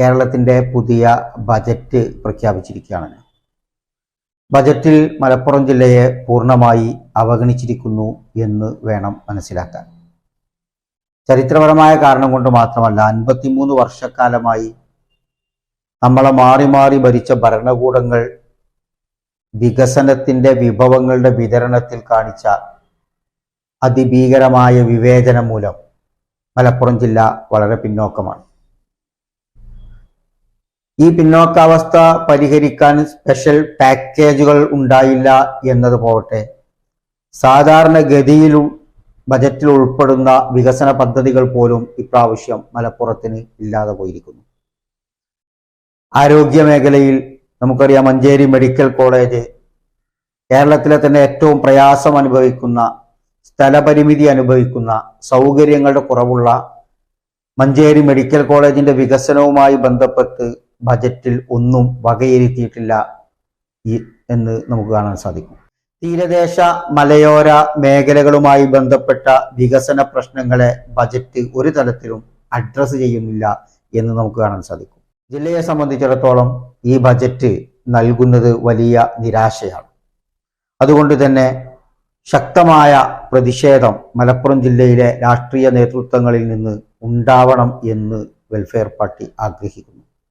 കേരളത്തിന്റെ പുതിയ ബജറ്റ് പ്രഖ്യാപിച്ചിരിക്കുകയാണ്. ബജറ്റിൽ മലപ്പുറം ജില്ലയെ പൂർണമായി അവഗണിച്ചിരിക്കുന്നു എന്ന് വേണം മനസ്സിലാക്കാൻ. ചരിത്രപരമായ കാരണം കൊണ്ട് മാത്രമല്ല അൻപത്തിമൂന്ന് വർഷക്കാലമായി നമ്മളെ മാറി മാറി ഭരിച്ച ഭരണകൂടങ്ങൾ വികസനത്തിന്റെ വിഭവങ്ങളുടെ വിതരണത്തിൽ കാണിച്ച അതിഭീകരമായ വിവേചനം മൂലം മലപ്പുറം ജില്ല വളരെ പിന്നോക്കമാണ്. ഈ പിന്നോക്കാവസ്ഥ പരിഹരിക്കാൻ സ്പെഷ്യൽ പാക്കേജുകൾ ഉണ്ടായില്ല എന്നത് പോകട്ടെ. സാധാരണഗതിയിൽ ബജറ്റിൽ ഉൾപ്പെടുന്ന വികസന പദ്ധതികൾ പോലും ഇപ്രാവശ്യം മലപ്പുറത്തിന് ഇല്ലാതെ പോയിരിക്കുന്നു. ആരോഗ്യ മേഖലയിൽ നമുക്കറിയാം മഞ്ചേരി മെഡിക്കൽ കോളേജ് കേരളത്തിലെ തന്നെ ഏറ്റവും പ്രയാസം അനുഭവിക്കുന്ന സ്ഥലപരിമിതി അനുഭവിക്കുന്ന സൗകര്യങ്ങളുടെ കുറവുള്ള മഞ്ചേരി മെഡിക്കൽ കോളേജിന്റെ വികസനവുമായി ബന്ധപ്പെട്ട് ബജറ്റിൽ ഒന്നും വകയിരുത്തിയിട്ടില്ല എന്ന് നമുക്ക് കാണാൻ സാധിക്കും. തീരദേശ മലയോര മേഖലകളുമായി ബന്ധപ്പെട്ട വികസന പ്രശ്നങ്ങളെ ബജറ്റ് ഒരു തലത്തിലും അഡ്രസ്സ് ചെയ്യുന്നില്ല എന്ന് നമുക്ക് കാണാൻ സാധിക്കും. ജില്ലയെ സംബന്ധിച്ചിടത്തോളം ഈ ബജറ്റ് നൽകുന്നത് വലിയ നിരാശയാണ്. അതുകൊണ്ട് തന്നെ ശക്തമായ പ്രതിഷേധം മലപ്പുറം ജില്ലയിലെ രാഷ്ട്രീയ നേതൃത്വങ്ങളിൽ നിന്ന് ഉണ്ടാവണം എന്ന് വെൽഫെയർ പാർട്ടി ആഗ്രഹിക്കുന്നു.